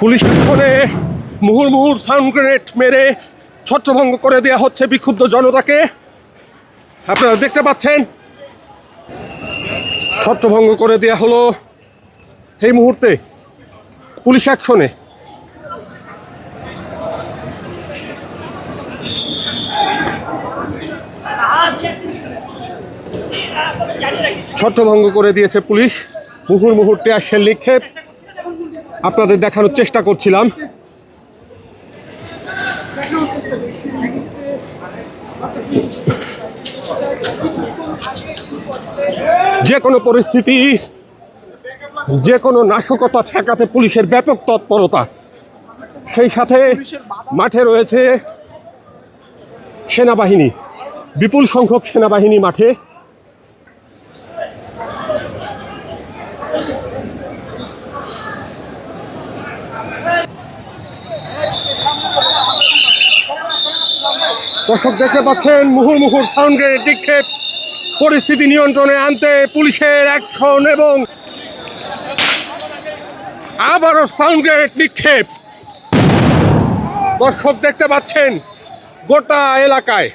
Police ফোনে মুহুর মুহুর sound grenade মেরে ছত্রভঙ্গ করে দেওয়া হচ্ছে বিক্ষুব্ধ জনতাকে। আপনারা দেখতে পাচ্ছেন? ছত্রভঙ্গ করে দেওয়া হলো এই মুহূর্তে। পুলিশ অ্যাকশনে। ছত্রভঙ্গ করে দিয়েছে পুলিশ। মুহুর মুহূর্তে আসেন নিক্ষেপ। আপনাদের দেখানোর চেষ্টা করছিলাম। যে কোনো পরিস্থিতি যে কোনো নাশকতা ঠেকাতে পুলিশের ব্যাপক তৎপরতা। সেই সাথে মাঠে রয়েছে সেনাবাহিনী, বিপুল সংখ্যক সেনাবাহিনী মাঠে। দর্শক দেখতে পাচ্ছেন, মুহুর মুহুর সাউন্ড গ্রেনেড নিক্ষেপ, পরিস্থিতি নিয়ন্ত্রণে আনতে পুলিশের অ্যাকশন এবং আবারও সাউন্ড গ্রেনেড নিক্ষেপ। দর্শক দেখতে পাচ্ছেন গোটা এলাকায়।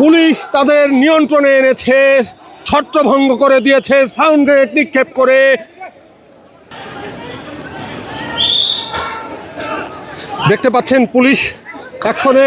পুলিশ তাদের নিয়ন্ত্রণে এনেছে, ছত্রভঙ্গ করে দিয়েছে সাউন্ড গ্রেনেড নিক্ষেপ করে। দেখতে পাচ্ছেন পুলিশ অ্যাকশনে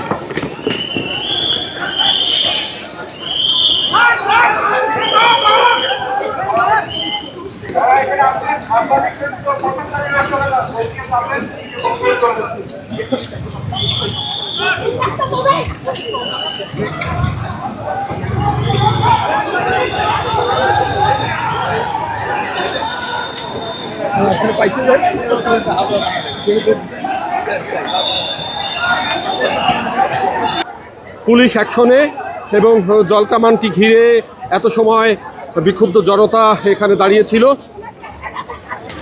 পুলিশ অ্যাকশনে এবং জলকামানটি ঘিরে এত সময় বিক্ষুব্ধ জনতা এখানে দাঁড়িয়েছিল।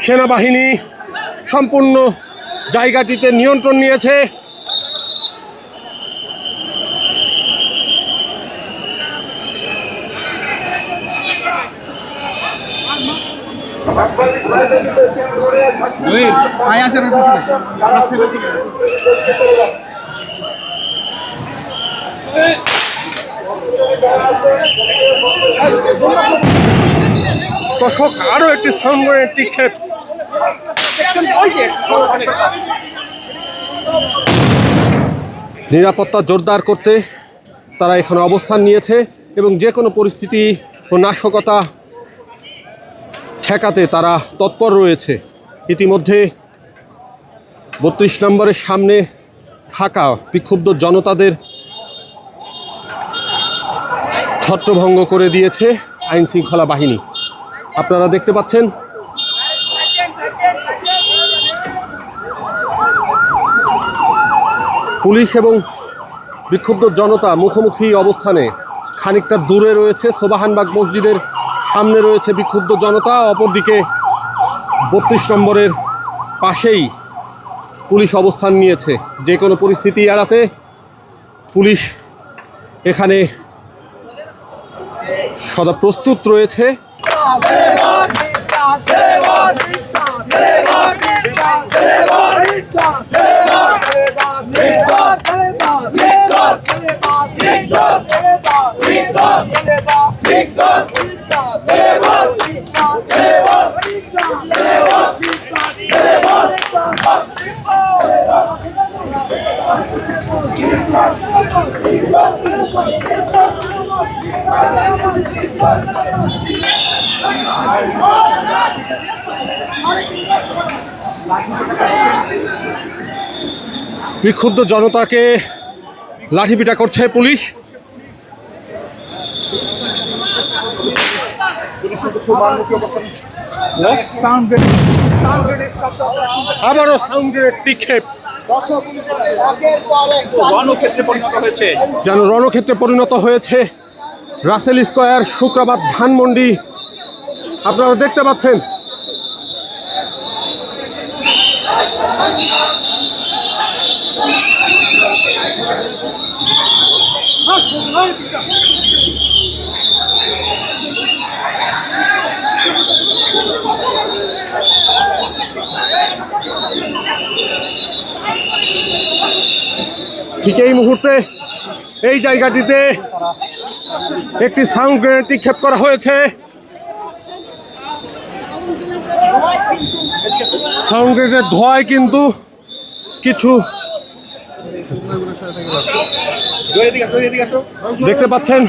সেনাবাহিনী সম্পূর্ণ জায়গাটিতে নিয়ন্ত্রণ নিয়েছে। দর্শক আরও একটি সাউন্ড একটি ক্ষেপ। নিরাপত্তা জোরদার করতে তারা এখানে অবস্থান নিয়েছে এবং যে কোনো পরিস্থিতি ও নাশকতা ঠেকাতে তারা তৎপর রয়েছে। ইতিমধ্যে বত্রিশ নম্বরের সামনে থাকা বিক্ষুব্ধ জনতাদের ছত্রভঙ্গ করে দিয়েছে আইন শৃঙ্খলা বাহিনী। আপনারা দেখতে পাচ্ছেন। পুলিশ এবং বিক্ষুব্ধ জনতা মুখোমুখি অবস্থানে খানিকটা দূরে রয়েছে। সোবাহানবাগ মসজিদের সামনে রয়েছে বিক্ষুব্ধ জনতা। অপরদিকে বত্রিশ নম্বরের পাশেই পুলিশ অবস্থান নিয়েছে। যে কোনো পরিস্থিতি এড়াতে পুলিশ এখানে সদা প্রস্তুত রয়েছে। বিক্ষুব্ধ জনতাকে লাঠিপিটা করছে পুলিশ। আবারও সাউন্ড গ্রেনেড নিক্ষেপ। দর্শক একের পর এক রণক্ষেত্রে পরিণত হয়েছে যেন রণক্ষেত্রে পরিণত হয়েছে। রাসেল স্কোয়ার শুক্রবার ধানমন্ডি। আপনারা দেখতে পাচ্ছেন। ঠিক এই মুহূর্তে এই জায়গাটিতে একটি সাউন্ড গ্রেনেড নিক্ষেপ করা হয়েছে। সাউন্ড ধোঁয়ায় কিন্তু কিছু দেখতে পাচ্ছেন।